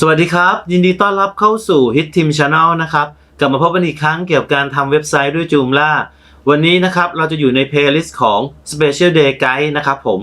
สวัสดีครับ ยินดีต้อนรับเข้าสู่ Hit Team Channel นะครับ กลับมาพบกันอีกครั้งเกี่ยวกับการทำเว็บไซต์ด้วยจูมล่าวันนี้นะครับเราจะอยู่ใน playlist ของ Special Day Guide นะครับผม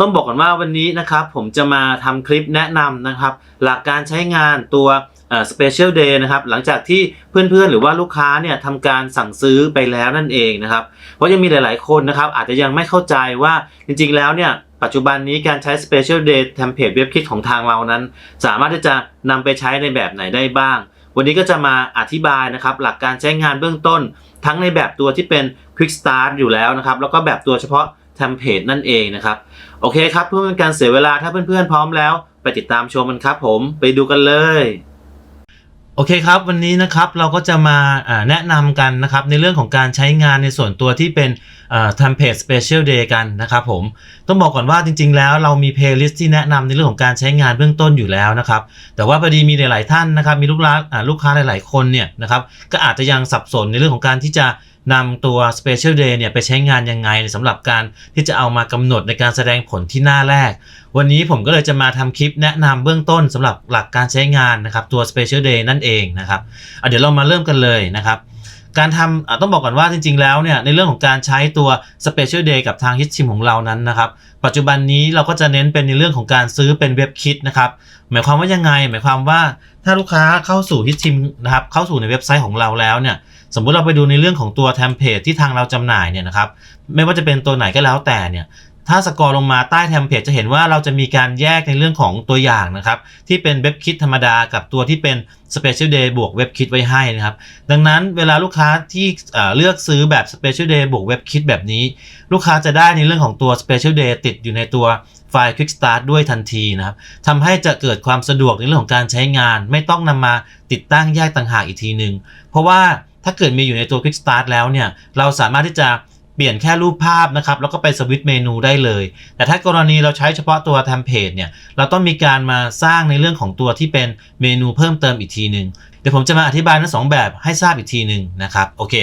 ต้องบอกก่อนว่าวันนี้นะครับผมจะมาทำคลิปแนะนำนะครับ หลักการใช้งานตัวเอ่อ Special Day นะครับหลังจากที่เพื่อนๆ หรือว่าลูกค้าเนี่ยทำการสั่งซื้อไปแล้วนั่นเองนะครับ เพราะยังมีหลายๆคนนะครับอาจจะยังไม่เข้าใจว่าจริงๆแล้วเนี่ย ปัจจุบันนี้การใช้ Special Day Template เว็บคิดของทางเรานั้น สามารถที่จะนำไปใช้ในแบบไหนได้บ้าง วันนี้ก็จะมาอธิบายนะครับหลักการใช้งานเบื้องต้น ทั้งในแบบตัวที่เป็น Quick Start อยู่แล้วนะครับ แล้วก็แบบตัวเฉพาะ Template นั่นเองนะครับ โอเคครับเพื่อเป็นการเสียเวลาถ้าเพื่อนๆพร้อมแล้ว ไปติดตามชมกันครับผมไปดูกันเลย โอเคครับ วันนี้นะครับเราก็จะมาแนะนำกันนะครับในเรื่องของการใช้งานในส่วนตัวที่เป็นอ่า Template Special Day กันนะครับผมต้องบอกก่อนว่าจริง ๆ แล้วเรามี playlist ที่แนะนำในเรื่องของการใช้งานเบื้องต้นอยู่แล้วนะครับแต่ว่าพอดีมีหลาย ๆ ท่านนะครับมีลูกค้าลูกค้าหลาย ๆ คนเนี่ยนะครับก็อาจจะยังสับสนในเรื่องของการที่จะ นำตัว Special Day เนี่ยไปใช้งานยังไงสำหรับการที่จะเอามากำหนดในการแสดงผลที่หน้าแรก วันนี้ผมก็เลยจะมาทำคลิปแนะนำเบื้องต้นสำหรับหลักการใช้งานนะครับตัว Special Day นั่นเองนะครับเดี๋ยวเรามาเริ่มกันเลยนะครับการทำต้องบอกก่อนว่าจริงๆ แล้วเนี่ยในเรื่องของการใช้ตัว Special Day กับทาง Hit Team ของเรานั้นนะครับ ปัจจุบันนี้เราก็จะเน้นเป็นในเรื่องของการซื้อเป็นเว็บคิดนะครับ หมายความว่ายังไง หมายความว่าถ้าลูกค้าเข้าสู่ Hit Team นะครับเข้าสู่ในเว็บไซต์ของเราแล้วเนี่ย สมมุติเราไปดูในเรื่องของตัวเทมเพลตที่ทางเราจำหน่ายเนี่ยนะครับไม่ว่าจะเป็นตัวไหนก็แล้วแต่เนี่ยถ้าสกอร์ลงมาใต้เทมเพลตจะเห็นว่าเราจะมีการแยกในเรื่องของตัวอย่างนะครับ ที่เป็นเว็บคิดธรรมดากับตัวที่เป็น Special Day บวกเว็บคิดไว้ให้นะครับ ดังนั้นเวลาลูกค้าที่เอ่อเลือกซื้อแบบ Special Day บวกเว็บคิดแบบนี้ ลูกค้าจะได้ในเรื่องของตัว Special Day ติดอยู่ในตัวไฟล์ Quick Start ด้วยทันทีนะครับทำให้จะเกิดความสะดวกในเรื่องของการใช้งาน ไม่ต้องนำมาติดตั้งแยกต่างหากอีกทีหนึ่งเพราะว่า ถ้าเกิดมีอยู่ในตัว Quick Start แล้วเนี่ย เราสามารถที่จะเปลี่ยนแค่รูปภาพนะครับ แล้วก็ไปสวิตช์เมนูได้เลย แต่ถ้ากรณีเราใช้เฉพาะตัวเทมเพลตเนี่ย เราต้องมีการมาสร้างในเรื่องของตัวที่เป็นเมนูเพิ่มเติมอีกทีหนึ่ง เดี๋ยวผมจะมาอธิบายทั้งสองแบบให้ทราบอีกทีหนึ่งนะครับ โอเค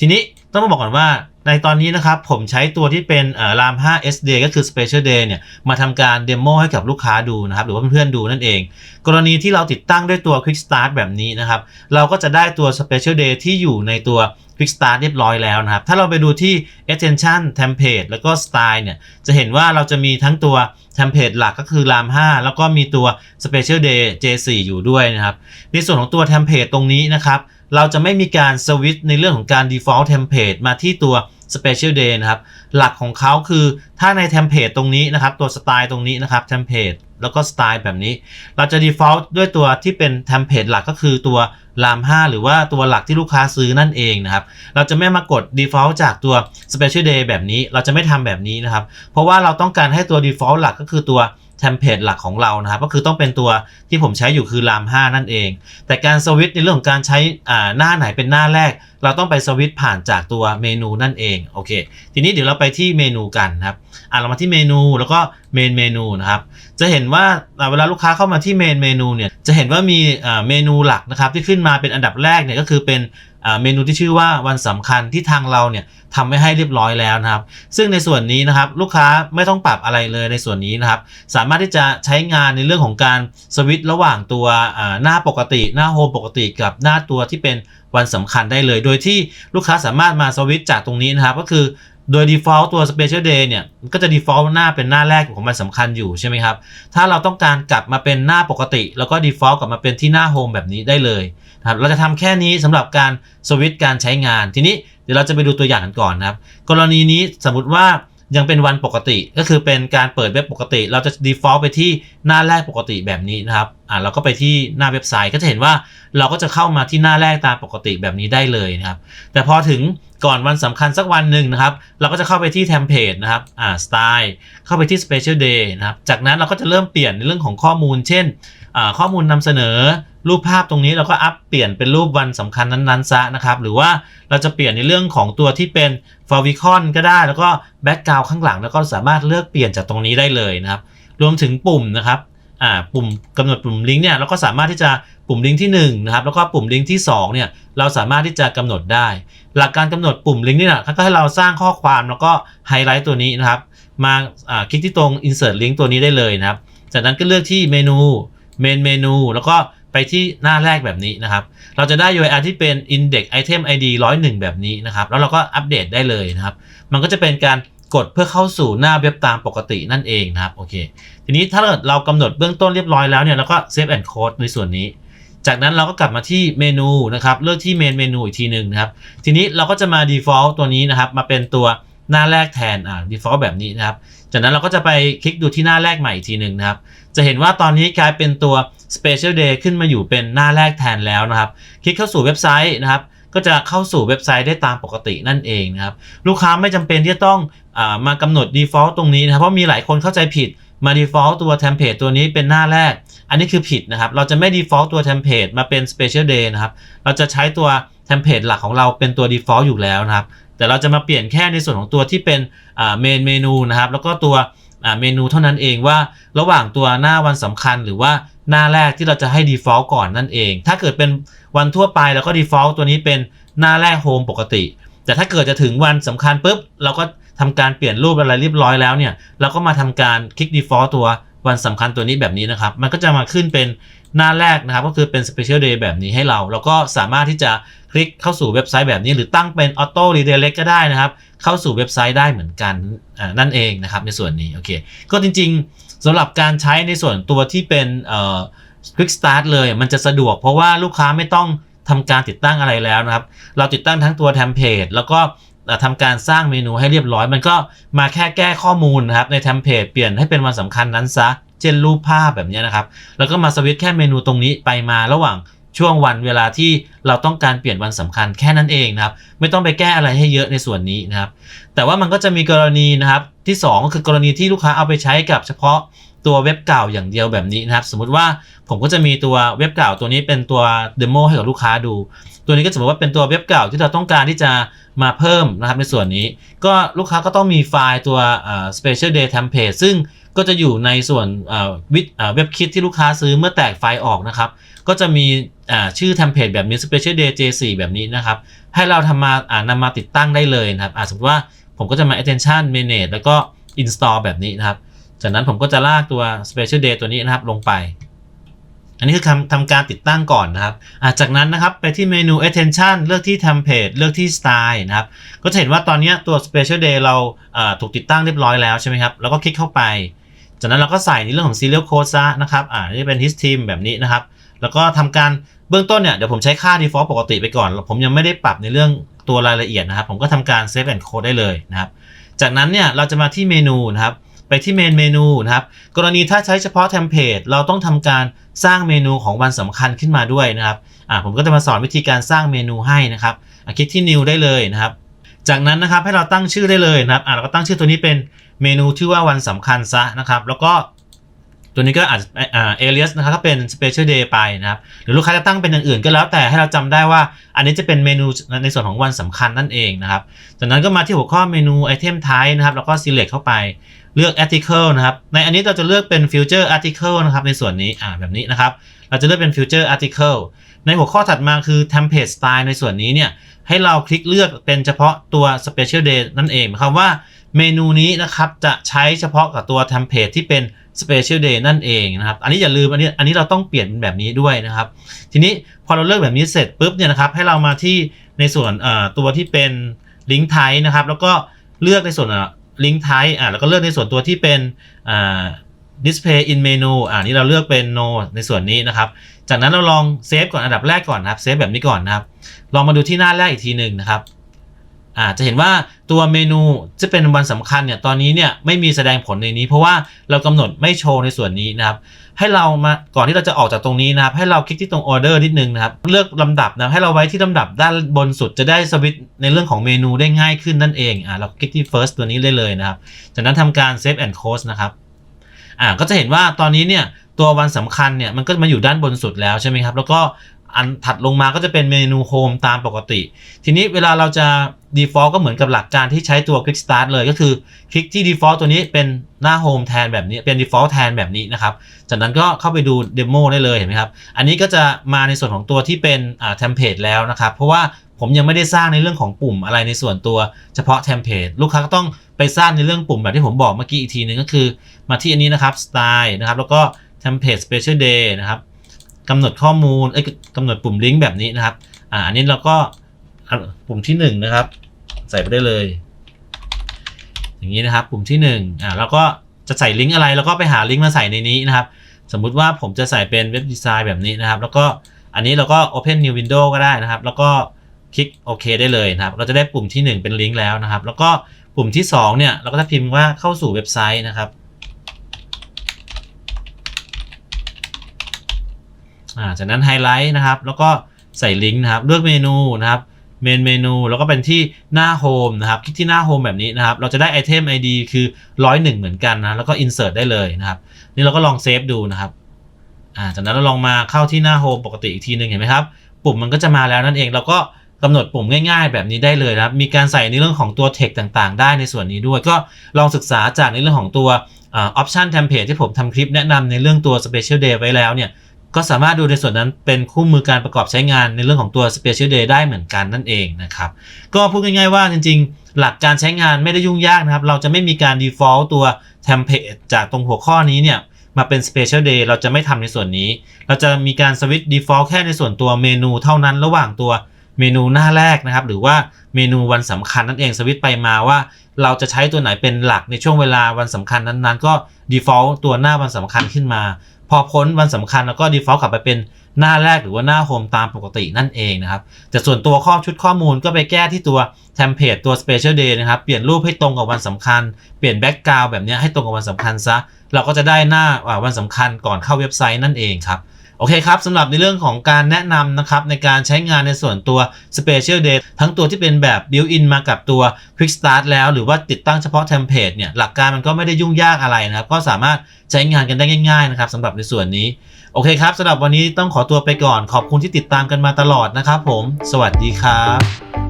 ทีนี้ ต้องมาบอกก่อนว่าในตอนนี้นะครับผมใช้ตัวที่เป็นเอ่อ RAM 5 SD ก็คือ Special Day เนี่ยมาทำการเดโมให้กับลูกค้าดูนะครับหรือว่าเพื่อนๆดูนั่นเอง กรณีที่เราติดตั้งด้วยตัว Quick Start แบบนี้นะครับ เราก็จะได้ตัว Special Day ที่อยู่ในตัว Quick Start เรียบร้อยแล้วนะครับ ถ้าเราไปดูที่ Attention Template แล้วก็ Style เนี่ยจะเห็นว่าเราจะมีทั้งตัว Template หลักก็คือ RAM 5 แล้วก็มีตัว Special Day J4 อยู่ด้วยนะครับ ในส่วนของตัว Template ตรงนี้นะครับ เราจะไม่มีการสวิตช์ในเรื่องของการ default template มาที่ตัว special day นะครับ หลักของเขาคือถ้าใน template ตรงนี้นะครับ ตัวสไตล์ตรงนี้นะครับ template แล้วก็สไตล์แบบนี้ เราจะ default ด้วยตัวที่เป็น template หลักก็คือตัว RAM 5หรือว่าตัวหลักที่ลูกค้าซื้อนั่นเองนะครับ เราจะไม่มากด default จากตัว special day แบบนี้ เราจะไม่ทำแบบนี้นะครับ เพราะว่าเราต้องการให้ตัว default หลักก็คือตัว เทมเพลตหลักของเรานะครับก็คือต้องเป็นตัวที่ผมใช้อยู่คือ RAM 5นั่นเอง แต่การสวิตช์ในเรื่องของการใช้อ่าหน้าไหนเป็นหน้าแรก เราต้องไปสวิตช์ผ่านจากตัวเมนูนั่นเองโอเค ทีนี้เดี๋ยวเราไปที่เมนูกันครับอ่าเรามาที่เมนูแล้วก็เมนเมนูนะครับจะเห็นว่าอ่เวลาลูกค้าเข้ามาที่เมนเมนูเนี่ยจะเห็นว่ามีอ่าเมนูหลักนะครับที่ขึ้นมาเป็นอันดับแรกเนี่ยก็คือเป็น เมนูที่ชื่อว่าวันสำคัญที่ทางเราเนี่ยทำไว้ให้เรียบร้อยแล้วนะครับ ซึ่งในส่วนนี้นะครับลูกค้าไม่ต้องปรับอะไรเลยในส่วนนี้นะครับ สามารถที่จะใช้งานในเรื่องของการสวิตช์ระหว่างตัวหน้าปกติ หน้าโฮมปกติกับหน้าตัวที่เป็นวันสำคัญได้เลย โดยที่ลูกค้าสามารถมาสวิตช์จากตรงนี้นะครับ ก็คือ โดย default ตัว special day เนี่ยก็จะ default หน้าเป็นหน้าแรกของมันสำคัญอยู่ใช่ไหมครับ ถ้าเราต้องการกลับมาเป็นหน้าปกติ แล้วก็ default กลับมาเป็นที่หน้าโฮมแบบนี้ได้เลยนะครับเราจะทำแค่นี้สำหรับการสวิตช์การใช้งาน ทีนี้เดี๋ยวเราจะไปดูตัวอย่างกันก่อนนะครับ กรณีนี้สมมติว่า ยังเป็นวันปกติก็คือเป็นการเปิดเว็บปกติ เราจะ default ไปที่หน้าแรกปกติแบบนี้นะครับอ่าเราก็ไปที่หน้าเว็บไซต์ก็จะเห็นว่าเราก็จะเข้ามาที่หน้าแรกตามปกติแบบนี้ได้เลยนะครับ แต่พอถึงก่อนวันสำคัญสักวันหนึ่งนะครับ เราก็จะเข้าไปที่ template นะครับอ่า style เข้าไปที่ special day นะครับจากนั้นเราก็จะเริ่มเปลี่ยนในเรื่องของข้อมูล เช่น ข้อมูลนำเสนอรูปภาพตรงนี้เราก็อัปเปลี่ยนเป็นรูปวันสำคัญนั้นๆซะนะครับหรือว่าเราจะเปลี่ยนในเรื่องของตัวที่เป็น favicon ก็ได้ แล้วก็ background ข้างหลัง แล้วก็สามารถเลือกเปลี่ยนจากตรงนี้ได้เลยนะครับ รวมถึงปุ่มนะครับปุ่มกำหนดปุ่มลิงก์เนี่ยเราก็สามารถที่จะปุ่มลิงก์ที่1นะครับแล้วก็ปุ่มลิงก์ที่2เนี่ยเราสามารถที่จะกำหนดได้ หลักการกำหนดปุ่มลิงก์นี่นะก็ให้เราสร้างข้อความแล้วก็ไฮไลท์ตัวนี้นะครับมาอ่าคลิกที่ตรง insert link ตัวนี้ได้เลยนะครับ จากนั้นก็เลือกที่เมนู main เมนูแล้วก็ไปที่หน้าแรกแบบนี้นะครับ เราจะได้ URL ที่เป็น index item id 101 แบบนี้นะครับ แล้วเราก็อัปเดตได้เลยนะครับ มันก็จะเป็นการกดเพื่อเข้าสู่หน้าเว็บตามปกตินั่นเองนะครับ โอเค ทีนี้ถ้าเกิดเรากำหนดเบื้องต้นเรียบร้อยแล้วเนี่ยเราก็ save and code ในส่วนนี้ จากนั้นเราก็กลับมาที่เมนูนะครับ เลือกที่ main เมนูอีกทีหนึ่งนะครับ ทีนี้เราก็จะมา default ตัวนี้นะครับ มาเป็นตัว หน้าแรกแทนอ่า default แบบนี้นะครับ จากนั้นเราก็จะไปคลิกดูที่หน้าแรกใหม่อีกทีหนึ่งนะครับ จะเห็นว่าตอนนี้กลายเป็นตัว special day ขึ้นมาอยู่เป็นหน้าแรกแทนแล้วนะครับ คลิกเข้าสู่เว็บไซต์นะครับก็จะเข้าสู่เว็บไซต์ได้ตามปกตินั่นเองนะครับ ลูกค้าไม่จำเป็นที่จะต้องอมากำหนด default ตรงนี้นะครับ เพราะมีหลายคนเข้าใจผิดมา default ตัว template ตัวนี้เป็นหน้าแรก อันนี้คือผิดนะครับ เราจะไม่ default ตัว template มาเป็น special day นะครับ เราจะใช้ตัว template หลักของเราเป็นตัว default อยู่แล้วนะครับ แต่เราจะมาเปลี่ยนแค่ในส่วนของตัวที่เป็นอ่า main เมนูนะครับ แล้วก็ตัวเมนูเท่านั้นเองว่าระหว่างตัวหน้าวันสำคัญหรือว่าหน้าแรกที่เราจะให้ default ก่อนนั่นเอง ถ้าเกิดเป็นวันทั่วไปแล้วก็ default ตัวนี้เป็นหน้าแรก home ปกติ แต่ถ้าเกิดจะถึงวันสำคัญปุ๊บ เราก็ทำการเปลี่ยนรูปอะไรเรียบร้อยแล้วเนี่ย เราก็มาทำการคลิก default ตัววันสำคัญตัวนี้แบบนี้นะครับ มันก็จะมาขึ้นเป็นหน้าแรกนะครับ ก็คือเป็น special day แบบนี้ให้เรา แล้วก็สามารถที่จะคลิกเข้าสู่เว็บไซต์แบบนี้ หรือตั้งเป็น auto redirect ก็ได้นะครับ เข้าสู่เว็บไซต์ได้เหมือนกันนั่นเองนะครับในส่วนนี้โอเคก็จริงๆสำหรับการใช้ในส่วนตัวที่เป็นเอ่อ quick start เลยมันจะสะดวกเพราะว่าลูกค้าไม่ต้องทำการติดตั้งอะไรแล้วนะครับ เราติดตั้งทั้งตัวเทมเพลตแล้วก็เอ่อทำการสร้างเมนูให้เรียบร้อย มันก็มาแค่แก้ข้อมูลนะครับในเทมเพลตเปลี่ยนให้เป็นวันสำคัญนั้นซะ เช่นรูปภาพแบบนี้นะครับ แล้วก็มาสวิตช์แค่เมนูตรงนี้ไปมาระหว่าง ช่วงวันเวลาที่เราต้องการเปลี่ยนวันสำคัญแค่นั้นเองนะครับ ไม่ต้องไปแก้อะไรให้เยอะในส่วนนี้นะครับ แต่ว่ามันก็จะมีกรณีนะครับที่ 2 ก็คือกรณีที่ลูกค้าเอาไปใช้กับเฉพาะ ตัวเว็บเก่าอย่างเดียวแบบนี้นะครับ สมมุติว่าผมก็จะมีตัวเว็บเก่าตัวนี้เป็นตัวเดโมให้กับลูกค้าดู ตัวนี้ก็สมมติว่าเป็นตัวเว็บเก่าที่เราต้องการที่จะมาเพิ่มนะครับในส่วนนี้ ก็ลูกค้าก็ต้องมีไฟล์ตัว special day template ซึ่งก็จะอยู่ในส่วนเอ่อวิเอ่อเว็บคิดที่ลูกค้าซื้อเมื่อแตกไฟล์ออกนะครับ ก็จะมีชื่อเทมเพลตแบบนี้ special day j4 แบบนี้นะครับ ให้เราทำมานำมาติดตั้งได้เลยนะครับสมมติว่าผมก็จะมา attention manage แล้วก็ install แบบนี้นะครับ จากนั้นผมก็จะลากตัว special day ตัวนี้นะครับลงไป อันนี้คือทำทำการติดตั้งก่อนนะครับาจากนั้นนะครับไปที่เมนู attention เลือกที่ template เลือกที่ style นะครับ ก็จะเห็นว่าตอนนี้ตัว special day เราถูกติดตั้งเรียบร้อยแล้วใช่ไหมครับ แล้วก็คลิกเข้าไป จากนั้นเราก็ใส่ในเรื่องของ serial code ซะนะครับ อ่านี่เป็น his team แบบนี้นะครับ แล้วก็ทำการเบื้องต้นเนี่ยเดี๋ยวผมใช้ค่า default ปกติไปก่อน ผมยังไม่ได้ปรับในเรื่องตัวรายละเอียดนะครับ ผมก็ทำการ save and code ได้เลยนะครับ จากนั้นเนี่ยเราจะมาที่เมนูนะครับ ไปที่เมนเมนูนะครับ กรณีถ้าใช้เฉพาะเทมเพลตเราต้องทำการสร้างเมนูของวันสำคัญขึ้นมาด้วยนะครับอ่าผมก็จะมาสอนวิธีการสร้างเมนูให้นะครับอะคลิกที่ new ได้เลยนะครับ จากนั้นนะครับให้เราตั้งชื่อได้เลยนะครับอ่าเราก็ตั้งชื่อตัวนี้เป็นเมนูชื่อว่าวันสำคัญซะนะครับ แล้วก็ ตัวนี้ก็อาจจะเอ่า alias นะครับก็เป็น special day ไปนะครับ หรือลูกค้าจะตั้งเป็นอย่างอื่นก็แล้วแต่ให้เราจำได้ว่า อันนี้จะเป็นเมนูในส่วนของวันสำคัญนั่นเองนะครับ จากนั้นก็มาที่หัวข้อเมนู item type นะครับ แล้วก็ select เข้าไปเลือก article นะครับ ในอันนี้เราจะเลือกเป็น future article นะครับ ในส่วนนี้อ่าแบบนี้นะครับ เราจะเลือกเป็น future article ในหัวข้อถัดมาคือ template style ในส่วนนี้เนี่ยให้เราคลิกเลือกเป็นเฉพาะตัว special day นั่นเองหมายความว่าเมนูนี้นะครับจะใช้เฉพาะกับตัว template ที่เป็น special day นั่นเองนะครับ อันนี้อย่าลืมอันนี้อันนี้เราต้องเปลี่ยนเป็นแบบนี้ด้วยนะครับ ทีนี้พอเราเลือกแบบนี้เสร็จปุ๊บเนี่ยนะครับให้เรามาที่ในส่วนตัวที่เป็น link type นะครับแล้วก็เลือกในส่วนเอ่อ link type อ่าแล้วก็เลือกในส่วนตัวที่เป็น display in menu อ่านี่เราเลือกเป็น no ในส่วนนี้นะครับ จากนั้นเราลองเซฟก่อนอันดับแรกก่อนนะครับเซฟแบบนี้ก่อนนะครับ ลองมาดูที่หน้าแรกอีกทีหนึ่งนะครับ อาจะเห็นว่าตัวเมนูจะเป็นวันสำคัญเนี่ยตอนนี้เนี่ยไม่มีแสดงผลในนี้ เพราะว่าเรากำหนดไม่โชว์ในส่วนนี้นะครับ ให้เรามาก่อนที่เราจะออกจากตรงนี้นะครับ ให้เราคลิกที่ตรงออเดอร์นิดนึงนะครับ เลือกลำดับนะให้เราไว้ที่ลำดับด้านบนสุดจะได้สวิตช์ในเรื่องของเมนูได้ง่ายขึ้นนั่นเองอ่าเราคลิกที่ first ตัวนี้ได้เลยนะครับจากนั้นทำการ save and close นะครับอ่าก็จะเห็นว่าตอนนี้เนี่ยตัววันสำคัญเนี่ยมันก็มาอยู่ด้านบนสุดแล้วใช่ไหมครับ แล้วก็ อันถัดลงมาก็จะเป็นเมนูโฮมตามปกติ ทีนี้เวลาเราจะ default ก็เหมือนกับหลักการที่ใช้ตัว quick start เลยก็คือคลิกที่ default ตัวนี้เป็นหน้า home แทนแบบนี้เป็น default แทนแบบนี้นะครับ จากนั้นก็เข้าไปดู demo ได้เลยเห็นไหมครับ อันนี้ก็จะมาในส่วนของตัวที่เป็นอ่า template แล้วนะครับ เพราะว่าผมยังไม่ได้สร้างในเรื่องของปุ่มอะไรในส่วนตัวเฉพาะเทมเพลตลูกค้าก็ต้องไปสร้างในเรื่องปุ่มแบบที่ผมบอกเมื่อกี้อีกทีหนึงก็คือ มาที่อันนี้นะครับ style นะครับ แล้วก็ template special day นะครับ กำหนดข้อมูลเอ้ยกำหนดปุ่มลิงก์แบบนี้นะครับ อ่าอันนี้เราก็ปุ่มที่หนึ่งนะครับ ใส่ไปได้เลย อย่างนี้นะครับ ปุ่มที่หนึ่งอ่าแล้วก็จะใส่ลิงก์อะไรแล้วก็ไปหาลิงก์มาใส่ในนี้นะครับ สมมุติว่าผมจะใส่เป็นเว็บดีไซน์แบบนี้นะครับ แล้วก็อันนี้เราก็ Open New Window ก็ได้นะครับ แล้วก็คลิกโอเคได้เลยนะครับ เราจะได้ปุ่มที่ 1 เป็นลิงก์แล้วนะครับ แล้วก็ปุ่มที่ 2 เนี่ย เราก็จะพิมพ์ว่าเข้าสู่เว็บไซต์นะครับ อ่าจากนั้นไฮไลท์นะครับ แล้วก็ใส่ลิงก์นะครับ เลือกเมนูนะครับเมนเมนูแล้วก็เป็นที่หน้าโฮมนะครับ คลิกที่หน้าโฮมแบบนี้นะครับ เราจะได้ไอเทม ID คือ 101 เหมือนกันนะ แล้วก็ insert ได้เลยนะครับ นี่เราก็ลองเซฟดูนะครับอ่าจากนั้นเราลองมาเข้าที่หน้าโฮมปกติอีกทีหนึ่งเห็นไหมครับ ปุ่มมันก็จะมาแล้วนั่นเอง เราก็กำหนดปุ่มง่ายๆ แบบนี้ได้เลยนะครับ มีการใส่ในเรื่องของตัว text ต่างๆ ได้ในส่วนนี้ด้วย ก็ลองศึกษาจากในเรื่องของตัวออปชันเทมเพลตที่ผมทำคลิปแนะนำในเรื่องตัว special day ไว้แล้วเนี่ย ก็สามารถดูในส่วนนั้นเป็นคู่มือการประกอบใช้งานในเรื่องของตัว special day ได้เหมือนกันนั่นเองนะครับ ก็พูดง่ายๆว่าจริงๆ หลักการใช้งานไม่ได้ยุ่งยากนะครับ เราจะไม่มีการ default ตัว template จากตรงหัวข้อนี้เนี่ยมาเป็น special day เราจะไม่ทำในส่วนนี้ เราจะมีการสวิตช์ default แค่ในส่วนตัวเมนูเท่านั้นระหว่างตัวเมนูหน้าแรกนะครับ หรือว่าเมนูวันสำคัญนั่นเองสวิตช์ไปมาว่า เราจะใช้ตัวไหนเป็นหลักในช่วงเวลาวันสำคัญนั้นๆ ก็ default ตัวหน้าวันสำคัญขึ้นมา พอพ้นวันสำคัญแล้วก็ default กลับไปเป็นหน้าแรกหรือว่าหน้าโฮมตามปกตินั่นเองนะครับ แต่ส่วนตัวข้อชุดข้อมูลก็ไปแก้ที่ตัวเทมเพลตตัว special day นะครับ เปลี่ยนรูปให้ตรงกับวันสำคัญ เปลี่ยนแบ็กกราวด์แบบนี้ให้ตรงกับวันสำคัญซะ เราก็จะได้หน้าอ่าวันสำคัญก่อนเข้าเว็บไซต์นั่นเองครับ โอเคครับสำหรับในเรื่องของการแนะนำนะครับในการใช้งานในส่วนตัว Special Day ทั้งตัวที่เป็นแบบ built-in มากับตัว Quick Start แล้วหรือว่าติดตั้งเฉพาะเทมเพลตเนี่ยหลักการมันก็ไม่ได้ยุ่งยากอะไรนะครับ ก็สามารถใช้งานกันได้ง่ายๆนะครับสำหรับในส่วนนี้ โอเคครับสำหรับวันนี้ต้องขอตัวไปก่อนขอบคุณที่ติดตามกันมาตลอดนะครับผม สวัสดีครับ